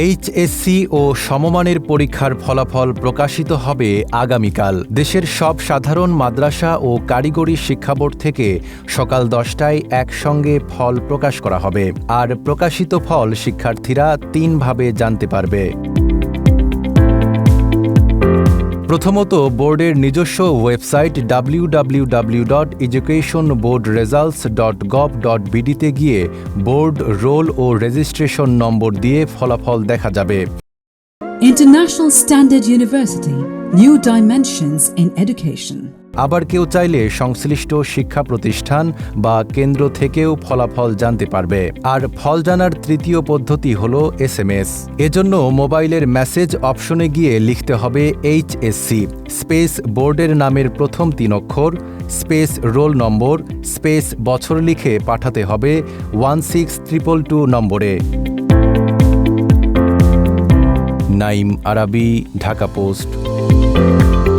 HSC ও সমমানের পরীক্ষার ফলাফল প্রকাশিত হবে আগামীকাল। দেশের সব সাধারণ মাদ্রাসা ও কারিগরি শিক্ষা বোর্ড থেকে সকাল দশটায় একসঙ্গে ফল প্রকাশ করা হবে। আর প্রকাশিত ফল শিক্ষার্থীরা তিনভাবে জানতে পারবে। প্রথমত বোর্ডের নিজস্ব website W dot education board results dot gov dot বিডিতে গিয়ে বোর্ড, রোল ও রেজিস্ট্রেশন নম্বর দিয়ে ফলাফল দেখা যাবে। International standard University New Dimensions in Education. আবার কেউ চাইলে সংশ্লিষ্ট শিক্ষা প্রতিষ্ঠান বা কেন্দ্র থেকেও ফলাফল জানতে পারবে। আর ফল জানার তৃতীয় পদ্ধতি হল এস এম এস এজন্য মোবাইলের মেসেজ অপশনে গিয়ে লিখতে হবে এইচএসসি। স্পেস বোর্ডের নামের প্রথম তিন অক্ষর, স্পেস রোল নম্বর, স্পেস বছর লিখে পাঠাতে হবে ওয়ান সিক্স ট্রিপল টু নম্বরে। Naim Arabi, Dhaka post. Thank you.